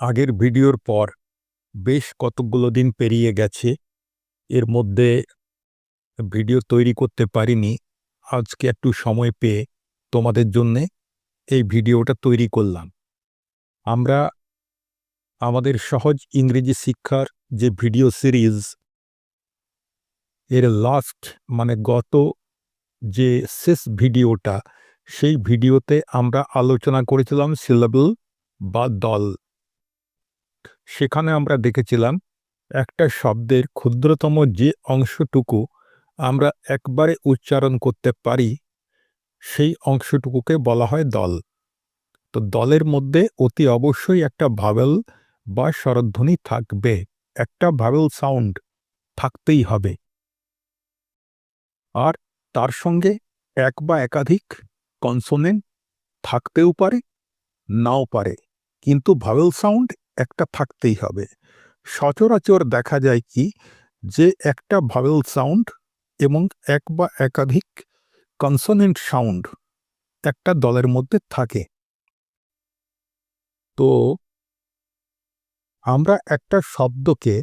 আগের ভিডিওর পর বেশ কতকগুলো দিন পেরিয়ে গেছে। এর মধ্যে ভিডিও তৈরি করতে পারিনি। আজকে একটু সময় পেয়ে তোমাদের জন্যে এই ভিডিওটা তৈরি করলাম। আমরা আমাদের সহজ ইংরেজি শিক্ষার যে ভিডিও সিরিজ, এর লাস্ট মানে গত যে শেষ ভিডিওটা, সেই ভিডিওতে আমরা আলোচনা করেছিলাম সিলেবল বা দল। সেখানে আমরা দেখেছিলাম একটা শব্দের ক্ষুদ্রতম যে অংশটুকু আমরা একবারে উচ্চারণ করতে পারি, সেই অংশটুকুকে বলা হয় দল। তো দলের মধ্যে অতি অবশ্যই একটা ভাবেল বা স্বরধ্বনি থাকবে, একটা ভাবেল সাউন্ড থাকতেই হবে। আর তার সঙ্গে এক বা একাধিক কনসোনেন্ট থাকতেও পারে, নাও পারে, কিন্তু ভাবেল সাউন্ড একটা থাকতেই হবে। সচরাচর দেখা যায় কি যে একটা ভাবেল সাউন্ড এবং এক বা একাধিক কনসোনেন্ট সাউন্ড একটা দলের মধ্যে থাকে। তো আমরা একটা শব্দকে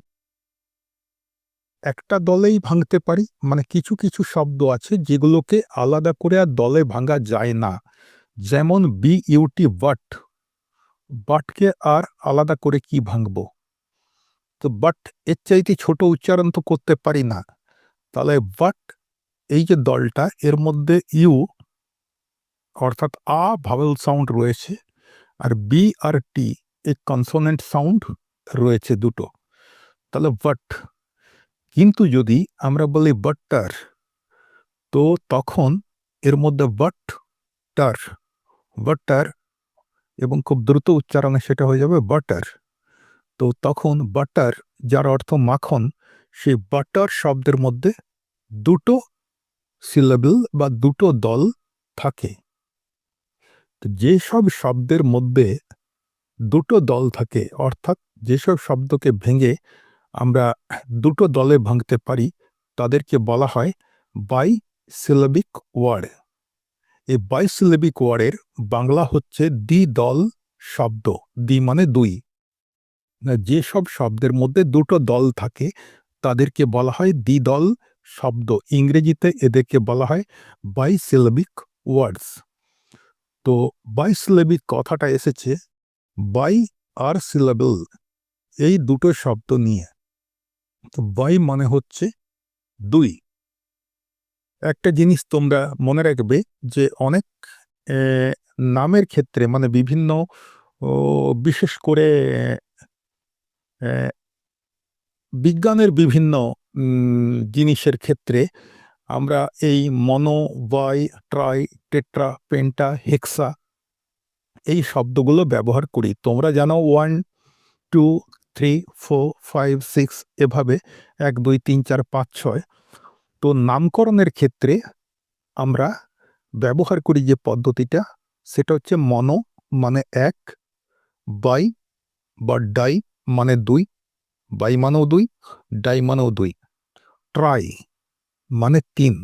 একটা দলেই ভাঙতে পারি মানে কিছু কিছু শব্দ আছে যেগুলোকে আলাদা করে আর দলে ভাঙা যায় না। যেমন বি ইউটি বাট বাটকে আর আলাদা করে কি ভাঙব? তো বাট এর চাইতে ছোট উচ্চারণ তো করতে পারি না। তাহলে বাট এই যে দলটা, এর মধ্যে ইউ অর্থাৎ আ ভাবেল সাউন্ড রয়েছে আর বি আর টি এই কনসোনেন্ট সাউন্ড রয়েছে দুটো। তাহলে বাট কিন্তু যদি আমরা বলি বাট্টার তো তখন এর মধ্যে বাট টার বাট্টার এবং খুব দ্রুত উচ্চারণে সেটা হয়ে যাবে বাটার তো তখন বাটার যার অর্থ মাখন, সেই বাটার শব্দের মধ্যে দুটো সিলেবল বা দুটো দল থাকে। তো যেসব শব্দের মধ্যে দুটো দল থাকে, অর্থাৎ যেসব শব্দকে ভেঙে আমরা দুটো দলে ভাঙতে পারি, তাদেরকে বলা হয় বাই সিলেবিক ওয়ার্ড এই বাইসিলেবিক ওয়ার্ডের বাংলা হচ্ছে দ্বি দল শব্দ দ্বি মানে দুই। যেসব শব্দের মধ্যে দুটো দল থাকে, তাদেরকে বলা হয় দ্বিদল শব্দ। ইংরেজিতে এদেরকে বলা হয় বাইসিলেবিক ওয়ার্ডস। তো বাইসিলেবিক কথাটা এসেছে বাই আর সিলেবল, এই দুটো শব্দ নিয়ে। তো বাই মানে হচ্ছে দুই। একটা জিনিস তোমরা মনে রাখবে যে অনেক নামের ক্ষেত্রে মানে বিভিন্ন বিশেষ করে বিজ্ঞানের বিভিন্ন জিনিসের ক্ষেত্রে আমরা এই mono bi tri, tetra, penta, hexa এই শব্দগুলো ব্যবহার করি। তোমরা জানো one, two, three, four, five, six এভাবে এক, দুই, তিন, চার, পাঁচ, ছয় তো নামকরণের ক্ষেত্রে আমরা ব্যবহার করি যে পদ্ধতিটা, সেটা হচ্ছে মনো মানে এক, বাই বা ডাই মানে দুই, বাই মানেও দুই, ডাই মানেও দুই। ট্রাই মানে তিন,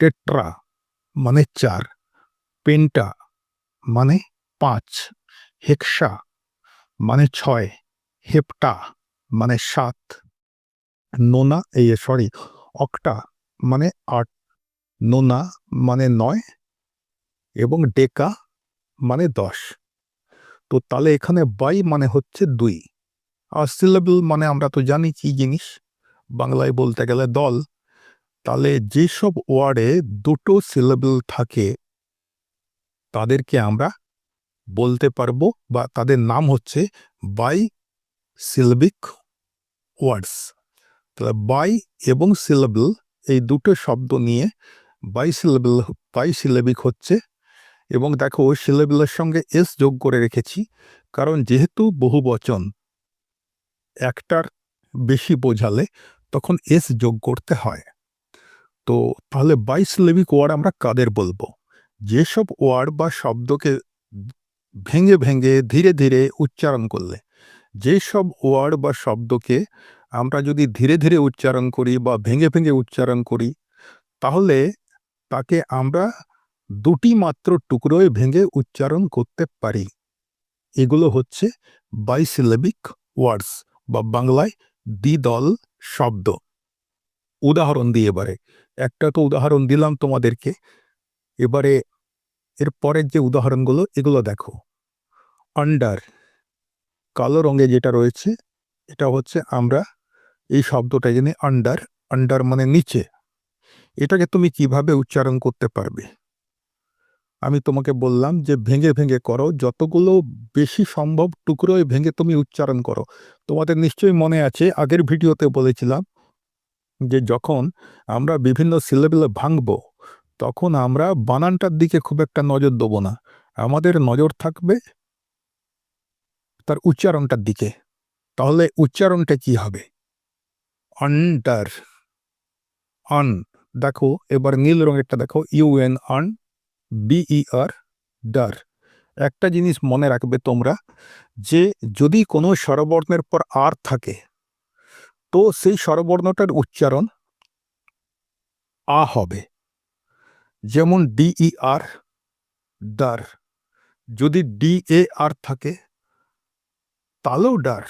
টেট্রা মানে চার, পেন্টা মানে পাঁচ, হেক্সা মানে ছয়, হেপটা মানে সাত, নোনা, এই সরি অক্টা মানে আট, নোনা মানে নয় এবং ডেকা মানে দশ। তো তাহলে এখানে বাই মানে হচ্ছে দুই। আর সিলেবল মানে আমরা তো জানি কি জিনিস? বাংলায় বলতে গেলে দল। তাহলে যেসব ওয়ার্ডে দুটো সিলেবল থাকে, তাদেরকে আমরা বলতে পারব বা তাদের নাম হচ্ছে বাই সিলেবিক ওয়ার্ডস। তাহলে বাই এবং সিলেবল এই দুটো শব্দ নিয়ে বাই সিলেবল বাই সিলেবিক হচ্ছে। এবং দেখো সিলেবলের সঙ্গে এস যোগ করে রেখেছি, কারণ যেহেতু বহু বচন একটার বেশি বোঝালে তখন এস যোগ করতে হয়। তো তাহলে বাই সিলেবিক ওয়ার্ড আমরা কাদের বলব? যেসব ওয়ার্ড বা শব্দকে ভেঙে ভেঙে ধীরে ধীরে উচ্চারণ করলে যেসব ওয়ার্ড বা শব্দকে আমরা যদি ধীরে ধীরে উচ্চারণ করি বা ভেঙে ভেঙে উচ্চারণ করি, তাহলে তাকে আমরা দুটি মাত্র টুকরোয় ভেঙে উচ্চারণ করতে পারি। এগুলো হচ্ছে বাইসিলেবিক ওয়ার্ডস বা বাংলায় দ্বিদল শব্দ। উদাহরণ দিয়ে এবারে, একটা তো উদাহরণ দিলাম তোমাদেরকে। এবারে এর পরের যে উদাহরণগুলো, এগুলো দেখো। আন্ডার কালো রঙে যেটা রয়েছে, এটা হচ্ছে আমরা এই শব্দটা জেনে আন্ডার আন্ডার মানে নিচে। এটাকে তুমি কীভাবে উচ্চারণ করতে পারবে? আমি তোমাকে বললাম যে ভেঙে ভেঙে করো, যতগুলো বেশি সম্ভব টুকরোয় ভেঙে তুমি উচ্চারণ করো। তোমাদের নিশ্চয়ই মনে আছে, আগের ভিডিওতে বলেছিলাম যে যখন আমরা বিভিন্ন সিলেবেলে ভাঙব, তখন আমরা বানানটার দিকে খুব একটা নজর দেবো না। আমাদের নজর থাকবে তার উচ্চারণটার দিকে। তাহলে উচ্চারণটা কি হবে? আন্ডার আন দেখো, এবার নীল রঙেরটা দেখো ইউএন আন বিইআর ডার একটা জিনিস মনে রাখবে তোমরা, যে যদি কোনো স্বরবর্ণের পর আর থাকে, তো সেই স্বরবর্ণটার উচ্চারণ আ হবে। যেমন ডিইআর ডার যদি ডি এ আর থাকে তাহলেও ডার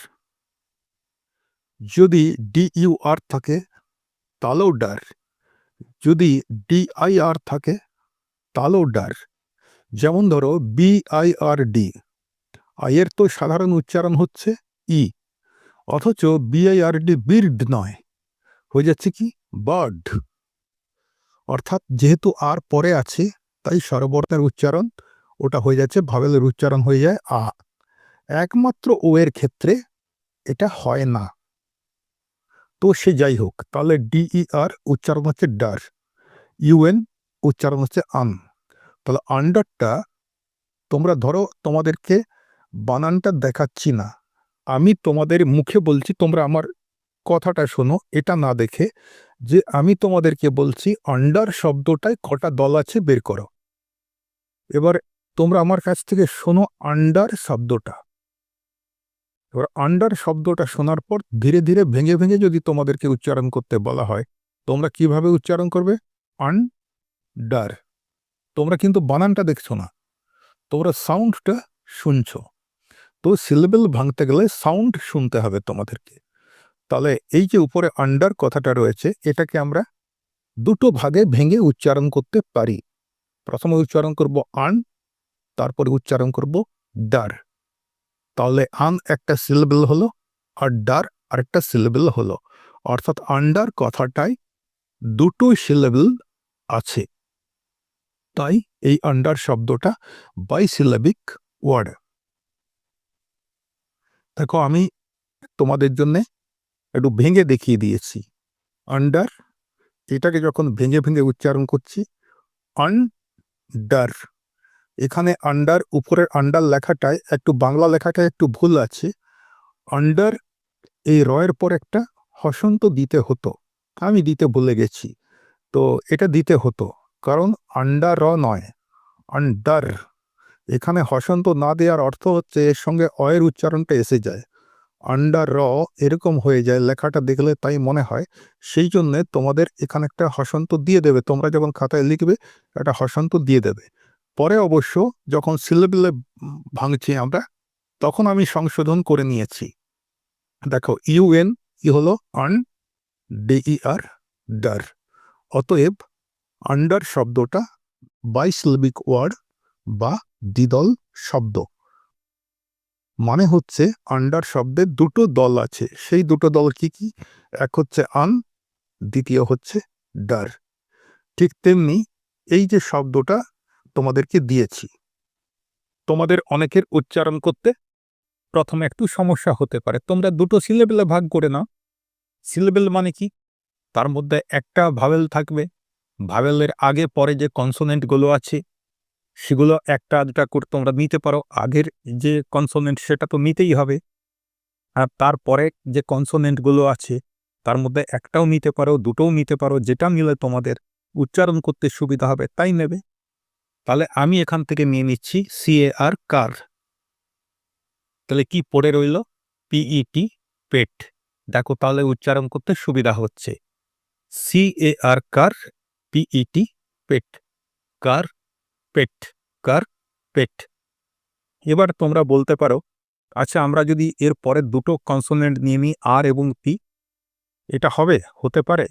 যদি ডিইউ আর থাকে তাহলেও ডার যদি ডিআইআর থাকে তাহলেও ডার যেমন ধরো বিআইআর ডি আইয়ের তো সাধারণ উচ্চারণ হচ্ছে ই অথচ বিআইআর ডি বির্ড নয়, হয়ে যাচ্ছে কি বার্ড। অর্থাৎ যেহেতু আর পরে আছে, তাই স্বরবর্ণের উচ্চারণ, ওটা হয়ে যাচ্ছে, ভাবেলের উচ্চারণ হয়ে যায় আ। একমাত্র ও এর ক্ষেত্রে এটা হয় না। তো সে যাই হোক, তাহলে ডিইআর উচ্চারণ হচ্ছে ডার ইউএন উচ্চারণ হচ্ছে আন তাহলে আন্ডারটা তোমরা ধরো তোমাদেরকে বানানটা দেখাচ্ছি না। আমি তোমাদের মুখে বলছি, তোমরা আমার কথাটা শোনো, এটা না দেখে যে আমি তোমাদেরকে বলছি আন্ডার শব্দটায় কটা দল আছে বের করো। এবার তোমরা আমার কাছ থেকে শোনো আন্ডার শব্দটা। এবার আন্ডার শব্দটা শোনার পর ধীরে ধীরে ভেঙে ভেঙে যদি তোমাদেরকে উচ্চারণ করতে বলা হয়, তোমরা কীভাবে উচ্চারণ করবে? আন ডার তোমরা কিন্তু বানানটা দেখছ না। তোমরা সাউন্ডটা শুনছো। তো সিলেবেল ভাঙতে গেলে সাউন্ড শুনতে হবে তোমাদেরকে। তাহলে এই যে উপরে আন্ডার কথাটা রয়েছে, এটাকে আমরা দুটো ভাগে ভেঙে উচ্চারণ করতে পারি। প্রথমে উচ্চারণ করব আন তারপরে উচ্চারণ করব ডার তাহলে আন একটা সিলেবেল হলো আর ডার আরেকটা সিলেবেল হলো। অর্থাৎ আন্ডার কথাটায় দুটো সিলেবেল আছে। তাই এই আন্ডার শব্দটা বাইসিলেবিক ওয়ার্ড দেখো, আমি তোমাদের জন্য একটু ভেঙে দেখিয়ে দিয়েছি। আন্ডার, এটাকে যখন ভেঙে ভেঙে উচ্চারণ করছি, আন্ডার। এখানে আন্ডার উপরের আন্ডার লেখাটায় একটু বাংলা লেখাটায় একটু ভুল আছে। আন্ডার এই রয়ের পর একটা হসন্ত দিতে হতো। আমি দিতে ভুলে গেছি। তো এটা দিতে হতো। কারণ আন্ডার র নয়। আন্ডার এখানে হসন্ত না দেওয়ার অর্থ হচ্ছে এর সঙ্গে অয়ের উচ্চারণটা এসে যায়। আন্ডার র এরকম হয়ে যায় লেখাটা দেখলে তাই মনে হয়। সেই জন্যে তোমাদের এখানে একটা হসন্ত দিয়ে দেবে। তোমরা যখন খাতায় লিখবে, একটা হসন্ত দিয়ে দেবে। পরে অবশ্য যখন সিলেবেলে ভাঙছি আমরা, তখন আমি সংশোধন করে নিয়েছি। দেখো, ইউএন ই হলো আন, ডিইআর, ডার। অতএব, আন্ডার শব্দটা বাইসিলবিক ওয়ার্ড বা দ্বিদল শব্দ। মানে হচ্ছে, আন্ডার শব্দের দুটো দল আছে। সেই দুটো দল কি কি? এক হচ্ছে আন, দ্বিতীয় হচ্ছে ডার। ঠিক তেমনি এই যে শব্দটা তোমাদেরকে দিয়েছি। তোমাদের অনেকের উচ্চারণ করতে প্রথমে একটু সমস্যা হতে পারে। তোমরা দুটো সিলেবেলে ভাগ করে নাও। সিলেবেল মানে কি? তার মধ্যে একটা ভাবেল থাকবে। ভাবেলের আগে পরে যে কনসোনেন্টগুলো আছে, সেগুলো একটা দুটা করে তোমরা নিতে পারো। আগের যে কনসোনেন্ট সেটা তো নিতেই হবে। আর তারপরে যে কনসোনেন্টগুলো আছে, তার মধ্যে একটাও নিতে পারো, দুটোও নিতে পারো, যেটা নিলে তোমাদের উচ্চারণ করতে সুবিধা হবে, তাই নেবে। তাহলে আমি এখান থেকে নিয়ে নিচ্ছি সিএ আর কার। তাহলে কি পড়ে রইল? P E T pet. দেখো তাহলে উচ্চারণ করতে সুবিধা হচ্ছে। C A R car P E T pet. Car pet. Car, pet. এবার তোমরা বলতে পারো আচ্ছা আমরা যদি এর পরের দুটো কনসোনেন্ট নিয়ে নিই আর এবং পি এটা হবে? হতে পারে?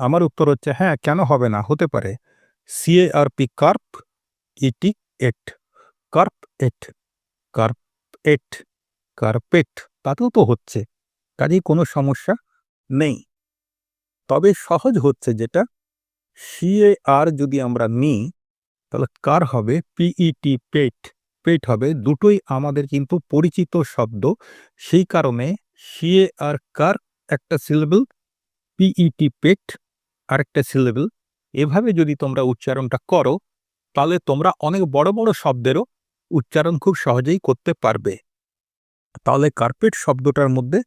আমার উত্তর হচ্ছে হ্যাঁ কেন হবে না? হতে পারে। সিএ আর P carp E T et carp et carp et carpet তাতেও তো হচ্ছে, কাজেই কোনো সমস্যা নেই। তবে সহজ হচ্ছে যেটা সিএ আর যদি আমরা নিই, তাহলে কার হবে পিইটি পেট পেট হবে, দুটোই আমাদের কিন্তু পরিচিত শব্দ, সেই কারণে সিএ আর কার একটা সিলেবল পিইটি পেট আরেকটা সিলেবল এভাবে যদি তোমরা উচ্চারণটা করো, তাহলে তোমরা অনেক বড় বড় শব্দেরও উচ্চারণ খুব সহজেই করতে পারবে। তাহলে কার্পেট শব্দটার মধ্যে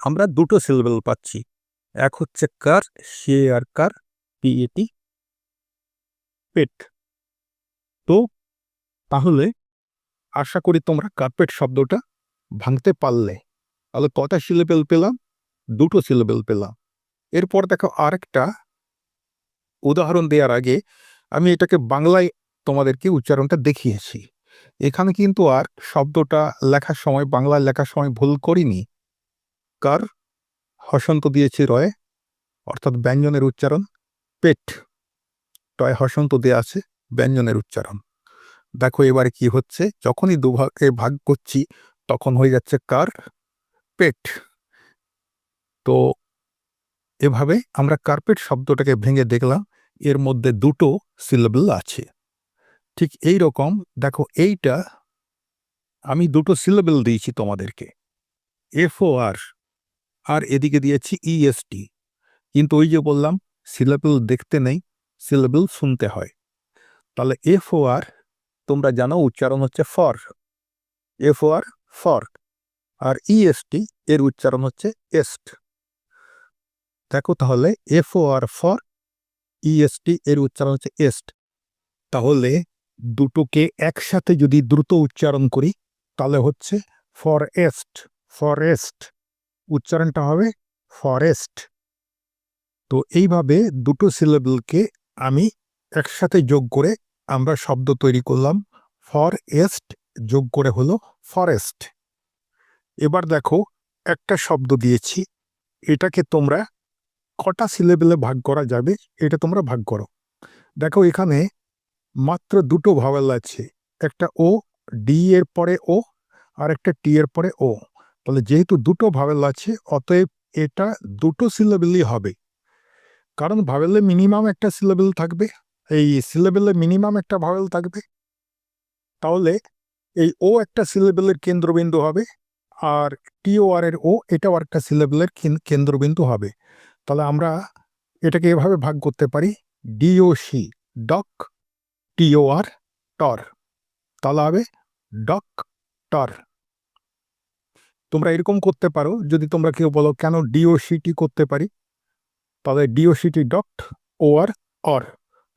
আমরা দুটো সিলেবল পাচ্ছি। এক হচ্ছে কার, সে আর কার পিএটি পেট। তো তাহলে আশা করি তোমরা কার্পেট শব্দটা ভাঙতে পারলে। তাহলে কটা সিলেবেল পেলাম? দুটো সিলেবেল পেলাম। এরপর দেখো আরেকটা উদাহরণ দেওয়ার আগে আমি এটাকে বাংলায় তোমাদেরকে উচ্চারণটা দেখিয়েছি। এখানে কিন্তু আর শব্দটা লেখার সময়, বাংলায় লেখার সময় ভুল করিনি। কার? হসন্ত দিয়েছি রয়ে, অর্থাৎ ব্যঞ্জনের উচ্চারণ, পেট। টয় হসন্ত দেয়া আছে, ব্যঞ্জনের উচ্চারণ। দেখো এবারে কি হচ্ছে, যখনই দুভাগে ভাগ করছি, তখন হয়ে যাচ্ছে কার? পেট। তো এভাবে আমরা কার্পেট শব্দটাকে ভেঙে দেখলাম এর মধ্যে দুটো সিলেবল আছে। ঠিক এই রকম, দেখো এইটা আমি দুটো সিলেবল দিয়েছি তোমাদেরকে। এফও আর আর এদিকে দিয়েছি ইএসটি কিন্তু ওই যে বললাম সিলেবল দেখতে নেই সিলেবল শুনতে হয়। তাহলে এফও আর তোমরা জানো উচ্চারণ হচ্ছে for F O R for R E S T এর উচ্চারণ হচ্ছে এস্ট দেখো তাহলে এফও আর ফর ইএসটি এর উচ্চারণ হচ্ছে এস্ট তাহলে দুটোকে একসাথে যদি দ্রুত উচ্চারণ করি, তাহলে হচ্ছে ফরেস্ট ফরেস্ট উচ্চারণটা হবে ফরেস্ট তো এইভাবে দুটো সিলেবলকে আমি একসাথে যোগ করে আমরা শব্দ তৈরি করলাম। ফরেস্ট যোগ করে হলো ফরেস্ট এবার দেখো, একটা শব্দ দিয়েছি। এটাকে তোমরা কটা সিলেবেলে ভাগ করা যাবে, এটা তোমরা ভাগ করো। দেখো এখানে মাত্র দুটো ভাওয়াল আছে, একটা ও ডি এর পরে ও আর একটা টি এর পরে ও তাহলে যেহেতু দুটো ভাওয়াল আছে, অতএব এটা দুটো সিলেবেলই হবে। কারণ ভাওয়েলে মিনিমাম একটা সিলেবেল থাকবে, এই সিলেবেলে মিনিমাম একটা ভাওয়েল থাকবে। তাহলে এই ও একটা সিলেবেলের কেন্দ্রবিন্দু হবে, আর টিও আর এর ও এটাও একটা সিলেবেলের কেন্দ্রবিন্দু হবে। তাহলে আমরা এটাকে এভাবে ভাগ করতে পারি। ডিও সি ডক টিও আর টর তাহলে হবে ডক টর তোমরা এরকম করতে পারো, যদি তোমরা কেউ বলো কেন ডিও সিটি করতে পারি, তাহলে D O C T doctor or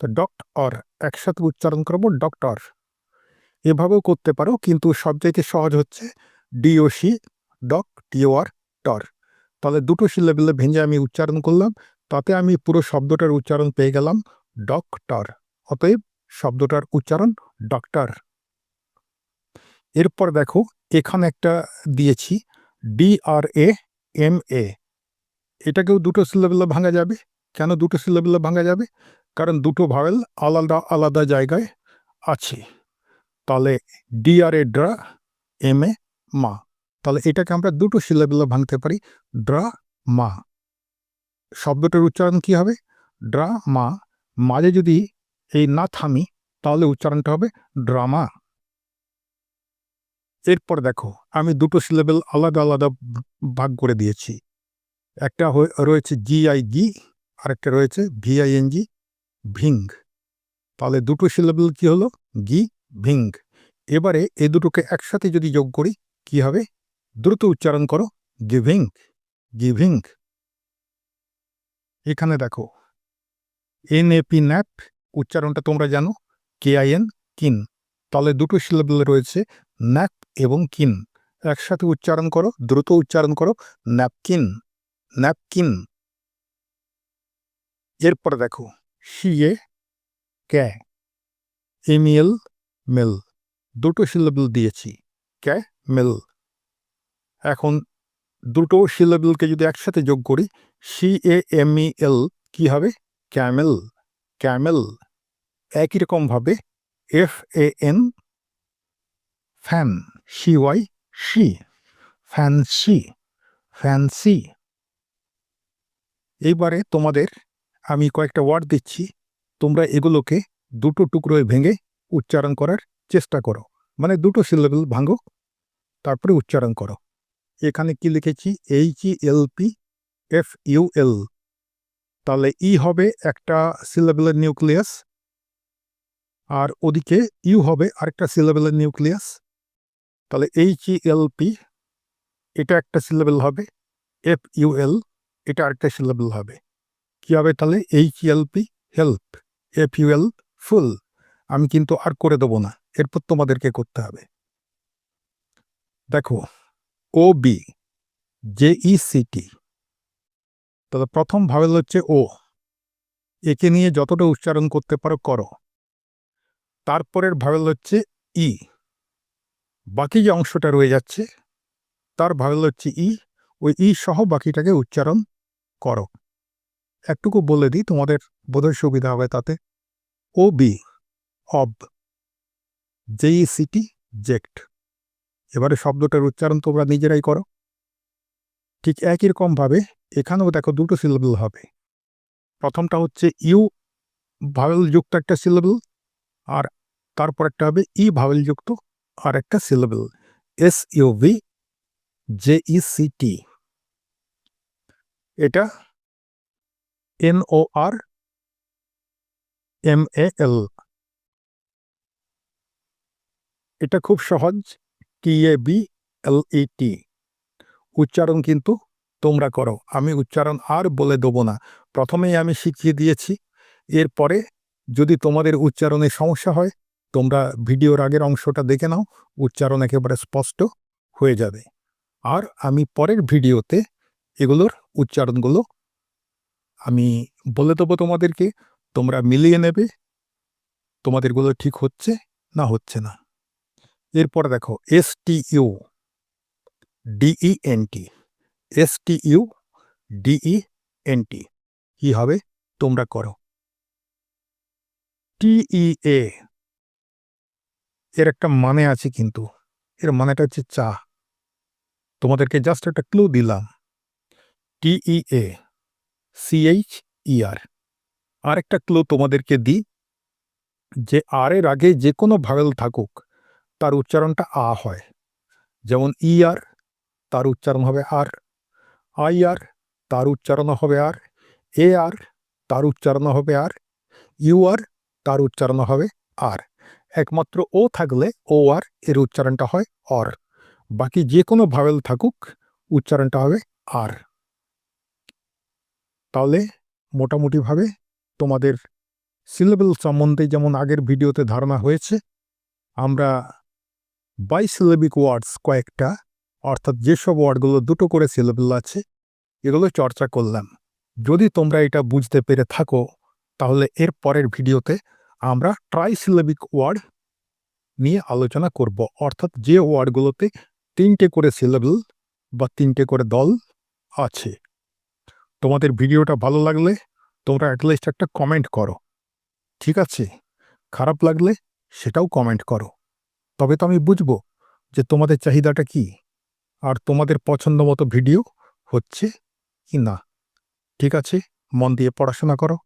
তো ডক্ট অর একসাথে উচ্চারণ করব ডক্টর এভাবেও করতে পারো, কিন্তু সবচাইতে সহজ হচ্ছে ডিওসি ডক টিও আর টর তাহলে দুটো সিলেবেলে ভেঙে আমি উচ্চারণ করলাম। তাতে আমি পুরো শব্দটার উচ্চারণ পেয়ে গেলাম, ডক্টর অতএব শব্দটার উচ্চারণ ডক্টর এরপর দেখো, এখানে একটা দিয়েছি, D R A M A. এটাকেও দুটো সিলেবেলে ভাঙা যাবে। কেন দুটো সিলেবেলে ভাঙা যাবে? কারণ দুটো ভাওয়েল আলাদা আলাদা জায়গায় আছে। তাহলে D R A ড্রা, M A, মা। তাহলে এটাকে আমরা দুটো সিলেবেলে ভাঙতে পারি। ড্রা, মা। শব্দটার উচ্চারণ কি হবে? ড্রা, মা। মাঝে যদি এই না থামি, তাহলে উচ্চারণটা হবে ড্রামা। এরপর দেখো, আমি দুটো সিলেবেল আলাদা আলাদা ভাগ করে দিয়েছি। একটা রয়েছে জিআই গি আরেকটা রয়েছে ভিআইএনজি ভিং। তাহলে দুটো সিলেবেল কি হলো? গি ভিং। এবারে এ দুটোকে একসাথে যদি যোগ করি, কি হবে? দ্রুত উচ্চারণ করো গিভিং গিভিং এখানে দেখো এন এপি ন্যাপ উচ্চারণটা তোমরা জানো কে আই এন কিন তাহলে দুটো সিলেবেল রয়েছে ন্যাপ এবং কিন একসাথে উচ্চারণ করো, দ্রুত উচ্চারণ করো ন্যাপকিন ন্যাপকিন এরপর দেখো শিয়ে ক্যা এমিএল মেল দুটো সিলেবল দিয়েছি ক্যা মেল এখন দুটো সিলেবলকে যদি একসাথে যোগ করি সি এ এম ই এল কী হবে? ক্যামেল ক্যামেল একই রকমভাবে F A N fan C Y C fancy fancy এইবারে তোমাদের আমি কয়েকটা ওয়ার্ড দিচ্ছি। তোমরা এগুলোকে দুটো টুকরোয় ভেঙে উচ্চারণ করার চেষ্টা করো। মানে দুটো সিলেবল ভাঙো, তারপরে উচ্চারণ করো। এখানে কি লিখেছি? H P F U L তাহলে ই হবে একটা সিলেবেলের নিউক্লিয়াস আর ওদিকে ইউ হবে আরেকটা সিলেবেলের নিউক্লিয়াস তাহলে এইচ পি এটা একটা সিলেবেল হবে এফ ইউ এল এটা আরেকটা সিলেবেল হবে। কি হবে তাহলে? H P help F U L full আমি কিন্তু আর করে দেবো না, এরপর তোমাদেরকে করতে হবে। দেখো O B J E C T প্রথম ভাবেল হচ্ছে ও একে নিয়ে যতটা উচ্চারণ করতে পারো করো তারপরের ভাবেল হচ্ছে ই বাকি যে অংশটা রয়ে যাচ্ছে তার ভাবেল হচ্ছে ই ওই ই সহ বাকিটাকে উচ্চারণ করো একটুকু বলে দিই তোমাদের বোধহয় সুবিধা হবে তাতে O B ob J E C T ject এবারে শব্দটার উচ্চারণ তোমরা নিজেরাই করো। ঠিক একই রকমভাবে এখানেও দেখো দুটো সিলেবল হবে। প্রথমটা হচ্ছে ইউ ভাওয়েল যুক্ত একটা সিলেবল আর তারপর একটা হবে ই ভাওয়েল যুক্ত আর একটা syllable S U B J E C T এটা N O R M A এল এটা খুব সহজ। T A B L E T. উচ্চারণ কিন্তু তোমরা করো। আমি উচ্চারণ আর বলে দেবো না। প্রথমেই আমি শিখিয়ে দিয়েছি। এরপরে যদি তোমাদের উচ্চারণে সমস্যা হয়, তোমরা ভিডিওর আগের অংশটা দেখে নাও। উচ্চারণ একেবারে স্পষ্ট হয়ে যাবে। আর আমি পরের ভিডিওতে এগুলোর উচ্চারণগুলো আমি বলে দেবো তোমাদেরকে। তোমরা মিলিয়ে নেবে। তোমাদেরগুলো ঠিক হচ্ছে না হচ্ছে না। এরপর দেখো S T U D E N T S T U D E N T কী হবে? তোমরা করো। টিই এ এর একটা মানে আছে কিন্তু, এর মানেটা হচ্ছে চা। তোমাদেরকে জাস্ট একটা ক্লু দিলাম। T E A C H E R আরেকটা ক্লু তোমাদেরকে দিই, যে আর এর আগে যে কোনো ভাওয়েল থাকুক তার উচ্চারণটা আ হয়। যেমন ই আর তার উচ্চারণ হবে আর। আই আর তার উচ্চারণ হবে আর। এ আর তার উচ্চারণ হবে আর। ইউ আর তার উচ্চারণ হবে আর। একমাত্র ও থাকলে ও আর এর উচ্চারণটা হয় অর। বাকি যে কোনো ভাওয়েল থাকুক, উচ্চারণটা হবে আর। তাহলে মোটামুটিভাবে তোমাদের সিলেবল সম্বন্ধে যেমন আগের ভিডিওতে ধারণা হয়েছে, আমরা বাইসিলেবিক ওয়ার্ডস কয়েকটা, অর্থাৎ যেসব ওয়ার্ডগুলো দুটো করে সিলেবল আছে, এগুলো চর্চা করলাম। যদি তোমরা এটা বুঝতে পেরে থাকো, তাহলে এর পরের ভিডিওতে আমরা ট্রাইসিলেবিক ওয়ার্ড নিয়ে আলোচনা করব। অর্থাৎ যে ওয়ার্ডগুলোতে তিনটে করে সিলেবল বা তিনটে করে দল আছে। তোমাদের ভিডিওটা ভালো লাগলে তোমরা অ্যাটলিস্ট একটা কমেন্ট করো। ঠিক আছে? খারাপ লাগলে সেটাও কমেন্ট করো। তবে তো আমি বুঝব যে তোমাদের চাহিদাটা কি আর তোমাদের পছন্দ মতো ভিডিও হচ্ছে কি না। ঠিক আছে, মন দিয়ে পড়াশোনা করো।